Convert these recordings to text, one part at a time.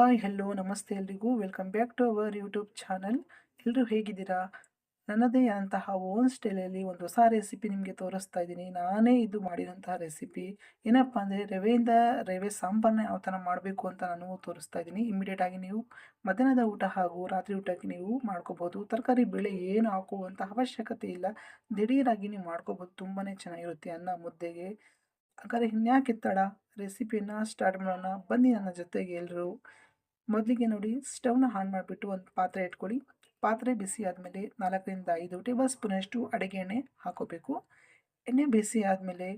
Hi, hello, ನಮಸ್ತೆ ಎಲ್ರಿಗೂ. Welcome back to our YouTube channel. ಎಲ್ಲರೂ ಹೇಗಿದ್ದೀರಾ? ನನ್ನದೇ ಆದಂತಹ ಓನ್ ಸ್ಟೈಲಲ್ಲಿ ಒಂದು ಹೊಸ ರೆಸಿಪಿ ನಿಮಗೆ ತೋರಿಸ್ತಾ ಇದ್ದೀನಿ. ನಾನೇ ಇದು ಮಾಡಿದಂತಹ ರೆಸಿಪಿ. ಏನಪ್ಪ ಅಂದರೆ, ರವೆಯಿಂದ ರವೆ ಸಾಂಬಾರನ್ನ ಯಾವ ಥರ ಮಾಡಬೇಕು ಅಂತ ನಾನು ತೋರಿಸ್ತಾ ಇದ್ದೀನಿ. ಇಮಿಡಿಯೇಟಾಗಿ ನೀವು ಮಧ್ಯಾಹ್ನದ ಊಟ ಹಾಗೂ ರಾತ್ರಿ ಊಟಕ್ಕೆ ನೀವು ಮಾಡ್ಕೋಬೋದು. ತರಕಾರಿ ಬೆಳೆ ಏನು ಹಾಕುವಂಥ ಅವಶ್ಯಕತೆ ಇಲ್ಲ. ದಿಢೀರಾಗಿ ನೀವು ಮಾಡ್ಕೋಬೋದು. ತುಂಬಾ ಚೆನ್ನಾಗಿರುತ್ತೆ ಅನ್ನ ಮುದ್ದೆಗೆ. ಹಾಗಾದರೆ ಇನ್ಯಾಕೆ ತಡ? ರೆಸಿಪಿಯನ್ನು ಸ್ಟಾರ್ಟ್ ಮಾಡೋಣ. ಬನ್ನಿ ನನ್ನ ಜೊತೆಗೆ ಎಲ್ಲರೂ ಮೊದಲಿಗೆ ನೋಡಿ ಸ್ಟವ್ನ ಆನ್ ಮಾಡಿಬಿಟ್ಟು ಒಂದು ಪಾತ್ರೆ ಇಟ್ಕೊಳ್ಳಿ ಪಾತ್ರೆ ಬಿಸಿ ಆದಮೇಲೆ ನಾಲ್ಕರಿಂದ ಐದು ಟೇಬಲ್ ಸ್ಪೂನಷ್ಟು ಅಡುಗೆ ಎಣ್ಣೆ ಹಾಕೋಬೇಕು. ಎಣ್ಣೆ ಬಿಸಿ ಆದಮೇಲೆ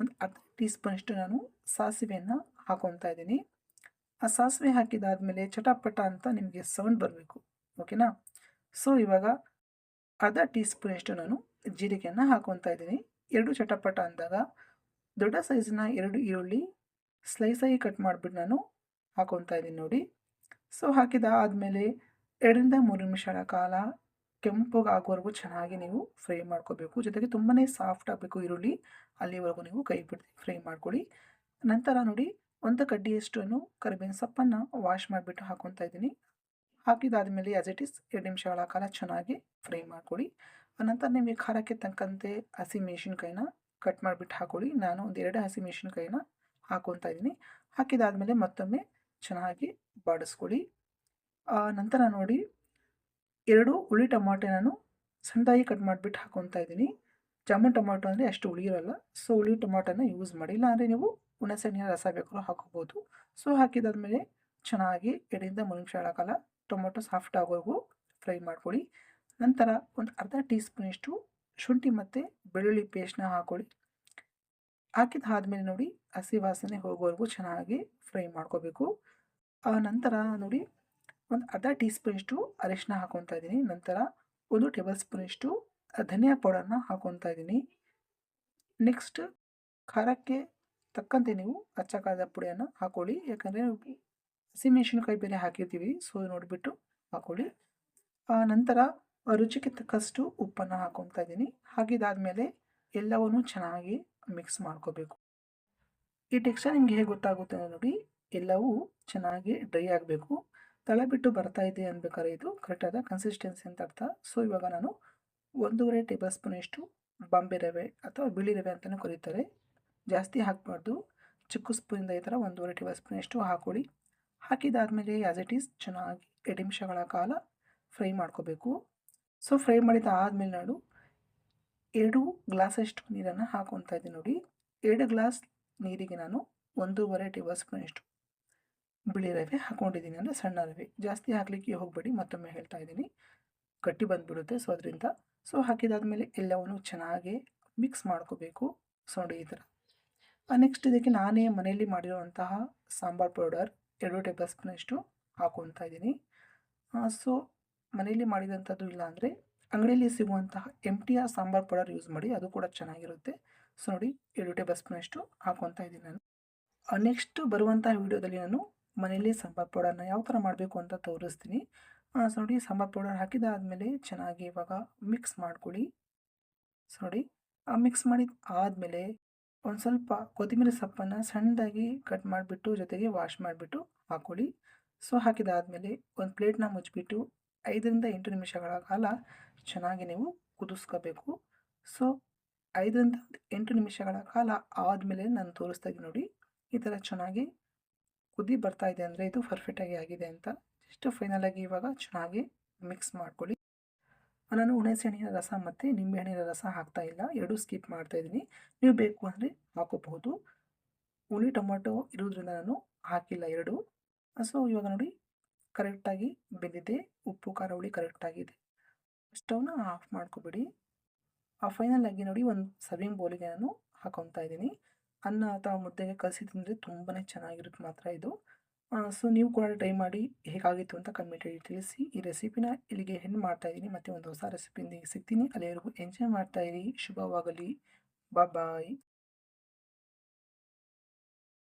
ಒಂದು ಅರ್ಧ ಟೀ ಸ್ಪೂನಷ್ಟು ನಾನು ಸಾಸಿವೆಯನ್ನು ಹಾಕೊತಾ ಇದ್ದೀನಿ. ಆ ಸಾಸಿವೆ ಹಾಕಿದಾದಮೇಲೆ ಚಟಪಟ ಅಂತ ನಿಮಗೆ ಸೌಂಡ್ ಬರಬೇಕು, ಓಕೆನಾ? ಸೊ, ಇವಾಗ ಅರ್ಧ ಟೀ ಸ್ಪೂನಷ್ಟು ನಾನು ಜೀರಿಗೆಯನ್ನು ಹಾಕೊತಾ ಇದ್ದೀನಿ. ಎರಡು ಚಟಪಟ ಅಂದಾಗ ದೊಡ್ಡ ಸೈಜಿನ ಎರಡು ಈರುಳ್ಳಿ ಸ್ಲೈಸಾಗಿ ಕಟ್ ಮಾಡಿಬಿಟ್ಟು ನಾನು ಹಾಕೊತಾ ಇದ್ದೀನಿ ನೋಡಿ. ಸೊ ಹಾಕಿದ ಆದಮೇಲೆ ಎರಡರಿಂದ ಮೂರು ನಿಮಿಷಗಳ ಕಾಲ ಕೆಂಪಗಾಗೋವರೆಗೂ ಚೆನ್ನಾಗಿ ನೀವು ಫ್ರೈ ಮಾಡ್ಕೋಬೇಕು. ಜೊತೆಗೆ ತುಂಬಾ ಸಾಫ್ಟ್ ಆಗಬೇಕು ಈರುಳ್ಳಿ. ಅಲ್ಲಿವರೆಗೂ ನೀವು ಕೈ ಬಿಡ್ತೀವಿ ಫ್ರೈ ಮಾಡ್ಕೊಳ್ಳಿ. ನಂತರ ನೋಡಿ ಒಂದು ಕಡ್ಡಿಯಷ್ಟು ಕರಿಬೇವಿನ ಸೊಪ್ಪನ್ನು ವಾಶ್ ಮಾಡಿಬಿಟ್ಟು ಹಾಕೊತಾ ಇದ್ದೀನಿ. ಹಾಕಿದಾದಮೇಲೆ ಆಸ್ ಇಟ್ ಇಸ್ ಎರಡು ನಿಮಿಷಗಳ ಕಾಲ ಚೆನ್ನಾಗಿ ಫ್ರೈ ಮಾಡ್ಕೊಳ್ಳಿ. ನಂತರ ನಿಮಗೆ ಖಾರಕ್ಕೆ ತಕ್ಕಂತೆ ಹಸಿ ಮೆಣಸಿನ್ಕಾಯಿನ ಕಟ್ ಮಾಡಿಬಿಟ್ಟು ಹಾಕೊಳ್ಳಿ. ನಾನು ಒಂದು ಎರಡು ಹಸಿ ಮೆಣಸಿನ್ಕಾಯಿನ ಹಾಕೊತಾ ಇದ್ದೀನಿ. ಹಾಕಿದಾದಮೇಲೆ ಮತ್ತೊಮ್ಮೆ ಚೆನ್ನಾಗಿ ಬಾಡಿಸ್ಕೊಳ್ಳಿ ನಂತರ ನೋಡಿ, ಎರಡು ಹುಳಿ ಟೊಮಾಟೆ ನಾನು ಸಣ್ಣದಾಗಿ ಕಟ್ ಮಾಡಿಬಿಟ್ಟು ಹಾಕೊತಾ ಇದ್ದೀನಿ. ಜಾಮೂನ್ ಟೊಮಾಟೊ ಅಂದರೆ ಅಷ್ಟು ಹುಳಿ ಇರಲ್ಲ, ಸೊ ಹುಳಿ ಟೊಮಾಟೋನ ಯೂಸ್ ಮಾಡಿ. ಇಲ್ಲಾಂದರೆ ನೀವು ಹುಣಸೆಹಣ್ಣಿನ ರಸ ಬೇಕಾದ್ರೂ ಹಾಕೋಬೋದು. ಸೊ ಹಾಕಿದಾದ್ಮೇಲೆ ಚೆನ್ನಾಗಿ ಎರಡರಿಂದ ಮೂರು ನಿಮಿಷ ಟೊಮೊಟೊ ಸಾಫ್ಟ್ ಆಗೋವರೆಗೂ ಫ್ರೈ ಮಾಡ್ಕೊಳ್ಳಿ. ನಂತರ ಒಂದು ಅರ್ಧ ಟೀ ಸ್ಪೂನಷ್ಟು ಶುಂಠಿ ಮತ್ತು ಬೆಳ್ಳುಳ್ಳಿ ಪೇಸ್ಟ್ನ ಹಾಕೊಳ್ಳಿ. ಹಾಕಿದ ನೋಡಿ ಹಸಿ ವಾಸನೆ ಹೋಗೋವರೆಗೂ ಚೆನ್ನಾಗಿ ಫ್ರೈ ಮಾಡ್ಕೋಬೇಕು. ಆ ನಂತರ ನೋಡಿ ಒಂದು ಅರ್ಧ ಟೀ ಸ್ಪೂನಷ್ಟು ಅರಿಶಿನ ಹಾಕೊತಾ ಇದ್ದೀನಿ. ನಂತರ ಒಂದು ಟೇಬಲ್ ಸ್ಪೂನಷ್ಟು ಧನಿಯಾ ಪೌಡರ್ನ ಹಾಕೊತಾ ಇದ್ದೀನಿ. ನೆಕ್ಸ್ಟ್ ಖಾರಕ್ಕೆ ತಕ್ಕಂತೆ ನೀವು ಅಚ್ಚ ಖಾರದ ಪುಡಿಯನ್ನು ಹಾಕೊಳ್ಳಿ. ಯಾಕಂದರೆ ಹಸಿಮೆಣಸಿನ್ಕಾಯಿ ಬೇರೆ ಹಾಕಿರ್ತೀವಿ, ಸೊ ನೋಡಿಬಿಟ್ಟು ಹಾಕೊಳ್ಳಿ. ನಂತರ ರುಚಿಗೆ ತಕ್ಕಷ್ಟು ಉಪ್ಪನ್ನು ಹಾಕೊತಾ ಇದ್ದೀನಿ. ಹಾಕಿದಾದಮೇಲೆ ಎಲ್ಲವನ್ನು ಚೆನ್ನಾಗಿ ಮಿಕ್ಸ್ ಮಾಡ್ಕೋಬೇಕು. ಈ ಟೆಕ್ಸ್ಚರ್ ನಿಮಗೆ ಹೇಗೆ ಗೊತ್ತಾಗುತ್ತೆ ನೋಡಿ ಎಲ್ಲವೂ ಚೆನ್ನಾಗಿ ಡ್ರೈ ಆಗಬೇಕು. ತಳ ಬಿಟ್ಟು ಬರ್ತಾ ಇದೆ ಅನ್ಬೇಕಾದ್ರೆ ಇದು ಕರೆಕ್ಟಾದ ಕನ್ಸಿಸ್ಟೆನ್ಸಿ ಅಂತ ಅರ್ಥ. ಸೊ ಇವಾಗ ನಾನು ಒಂದೂವರೆ ಟೇಬಲ್ ಸ್ಪೂನಷ್ಟು ಬಾಂಬೆ ರವೆ ಅಥವಾ ಬಿಳಿ ರವೆ ಅಂತಲೇ ಕರೀತಾರೆ. ಜಾಸ್ತಿ ಹಾಕಬಾರ್ದು. ಚಿಕ್ಕ ಸ್ಪೂನಿಂದ ಈ ಥರ ಒಂದೂವರೆ ಟೇಬಲ್ ಸ್ಪೂನಷ್ಟು ಹಾಕೊಳ್ಳಿ. ಹಾಕಿದಾದಮೇಲೆ ಆ್ಯಸ್ ಇಟ್ ಈಸ್ ಚೆನ್ನಾಗಿ ಎರಡು ನಿಮಿಷಗಳ ಕಾಲ ಫ್ರೈ ಮಾಡ್ಕೋಬೇಕು. ಸೊ ಫ್ರೈ ಮಾಡಿದ ಆದಮೇಲೆ ನಾನು ಎರಡು ಗ್ಲಾಸಷ್ಟು ನೀರನ್ನು ಹಾಕೊತಾ ಇದ್ದೀನಿ ನೋಡಿ. ಎರಡು ಗ್ಲಾಸ್ ನೀರಿಗೆ ನಾನು ಒಂದೂವರೆ ಟೇಬಲ್ ಸ್ಪೂನಷ್ಟು ಬಿಳಿ ರವೆ ಹಾಕೊಂಡಿದ್ದೀನಿ ಅಂದರೆ ಸಣ್ಣ ರವೆ. ಜಾಸ್ತಿ ಹಾಕಲಿಕ್ಕೆ ಹೋಗಬೇಡಿ, ಮತ್ತೊಮ್ಮೆ ಹೇಳ್ತಾ ಇದ್ದೀನಿ. ಗಟ್ಟಿ ಬಂದುಬಿಡುತ್ತೆ. ಸೊ, ಅದರಿಂದ ಸೊ, ಹಾಕಿದಾದ್ಮೇಲೆ ಎಲ್ಲವನ್ನು ಚೆನ್ನಾಗಿ ಮಿಕ್ಸ್ ಮಾಡ್ಕೋಬೇಕು. ಸೊ ಈ ಥರ. ನೆಕ್ಸ್ಟ್ ಇದಕ್ಕೆ ನಾನೇ ಮನೆಯಲ್ಲಿ ಮಾಡಿರುವಂತಹ ಸಾಂಬಾರ್ ಪೌಡರ್ ಎರಡು ಟೇಬಲ್ ಸ್ಪೂನಷ್ಟು ಹಾಕೊತಾ ಇದ್ದೀನಿ ಸೊ, ಮನೆಯಲ್ಲಿ ಮಾಡಿದಂಥದ್ದು ಇಲ್ಲ ಅಂದರೆ ಅಂಗಡಿಯಲ್ಲಿ ಸಿಗುವಂತಹ M T R sambar powder use ಮಾಡಿ ಅದು ಕೂಡ ಚೆನ್ನಾಗಿರುತ್ತೆ. ಸೊ ನೋಡಿ, ಎರಡು ಟೇಬಲ್ ಸ್ಪೂನಷ್ಟು ಹಾಕೊತಾ ಇದ್ದೀನಿ ನಾನು. ನೆಕ್ಸ್ಟ್ ಬರುವಂತಹ ವಿಡಿಯೋದಲ್ಲಿ ನಾನು ಮನೆಯಲ್ಲಿ ಸಾಂಬಾರ್ ಪೌಡರ್ನ ಯಾವ ಥರ ಮಾಡಬೇಕು ಅಂತ ತೋರಿಸ್ತೀನಿ. ಸೊ ನೋಡಿ, ಸಾಂಬಾರ್ ಪೌಡರ್ ಹಾಕಿದಾದಮೇಲೆ ಚೆನ್ನಾಗಿ ಇವಾಗ ಮಿಕ್ಸ್ ಮಾಡ್ಕೊಳ್ಳಿ. ಸೊ ನೋಡಿ ಮಿಕ್ಸ್ ಮಾಡಿದ ಆದಮೇಲೆ ಒಂದು ಸ್ವಲ್ಪ ಕೊತ್ತಂಬರಿ ಸೊಪ್ಪನ್ನು ಸಣ್ಣದಾಗಿ ಕಟ್ ಮಾಡಿಬಿಟ್ಟು ಜೊತೆಗೆ ವಾಶ್ ಮಾಡಿಬಿಟ್ಟು ಹಾಕ್ಕೊಳ್ಳಿ ಸೊ ಹಾಕಿದಾದಮೇಲೆ ಒಂದು ಪ್ಲೇಟ್ನ ಮುಚ್ಚಿಬಿಟ್ಟು ಐದರಿಂದ ಎಂಟು ನಿಮಿಷಗಳ ಕಾಲ ಚೆನ್ನಾಗಿ ನೀವು ಕುದಿಸ್ಕೋಬೇಕು. ಸೊ, ಐದರಿಂದ ಎಂಟು ನಿಮಿಷಗಳ ಕಾಲ ಆದಮೇಲೆ ನಾನು ತೋರಿಸ್ತಾ ಇದ್ದೀನಿ ನೋಡಿ. ಈ ಥರ ಚೆನ್ನಾಗಿ ಕುದಿ ಬರ್ತಾ ಇದೆ ಅಂದರೆ ಇದು ಪರ್ಫೆಕ್ಟಾಗಿ ಆಗಿದೆ ಅಂತ. ಜಸ್ಟ್ ಫೈನಲಾಗಿ ಇವಾಗ ಚೆನ್ನಾಗಿ ಮಿಕ್ಸ್ ಮಾಡ್ಕೊಳ್ಳಿ. ನಾನು ಹುಣಸೆಹಣ್ಣಿನ ರಸ ಮತ್ತು ನಿಂಬೆಹಣ್ಣಿನ ರಸ ಹಾಕ್ತಾ ಇಲ್ಲ. ಎರಡೂ ಸ್ಕಿಪ್ ಮಾಡ್ತಾ ಇದ್ದೀನಿ ನೀವು ಬೇಕು ಅಂದರೆ ಹಾಕೋಬಹುದು. ಹುಳಿ ಟೊಮೊಟೊ ಇರೋದ್ರಿಂದ ನಾನು ಹಾಕಿಲ್ಲ ಎರಡು. ಸೊ, ಇವಾಗ ನೋಡಿ ಕರೆಕ್ಟಾಗಿ ಬೆಂದಿದೆ, ಉಪ್ಪು, ಖಾರ, ಹುಳಿ ಕರೆಕ್ಟಾಗಿದೆ ಸ್ಟವ್ನ ಆಫ್ ಮಾಡ್ಕೊಬಿಡಿ. ಆ ಫೈನಲ್ ಆಗಿ ನೋಡಿ ಒಂದು ಸರ್ವಿಂಗ್ ಬೌಲಿಗೆ ನಾನು ಹಾಕೊತಾ ಇದ್ದೀನಿ. ಅನ್ನ ಅಥವಾ ಮುದ್ದೆಗೆ ಕಲಸಿ ತಿಂದರೆ ತುಂಬಾ ಚೆನ್ನಾಗಿರುತ್ತೆ ಮಾತ್ರ ಇದು. ಸೊ ನೀವು ಕೂಡ ಟ್ರೈ ಮಾಡಿ ಹೇಗಾಗಿತ್ತು ಅಂತ ಕಮೆಂಟಲ್ಲಿ ತಿಳಿಸಿ. ಈ ರೆಸಿಪಿನ ಇಲ್ಲಿಗೆ ಹೆಣ್ಣು ಮಾಡ್ತಾಯಿದ್ದೀನಿ ಮತ್ತು ಒಂದು ಹೊಸ ರೆಸಿಪಿಯಿಂದ ಸಿಗ್ತೀನಿ. ಅಲ್ಲಿವರೆಗೂ ಎಂಜಾಯ್ ಮಾಡ್ತಾ ಇರಿ. ಶುಭವಾಗಲಿ. ಬಾಯ್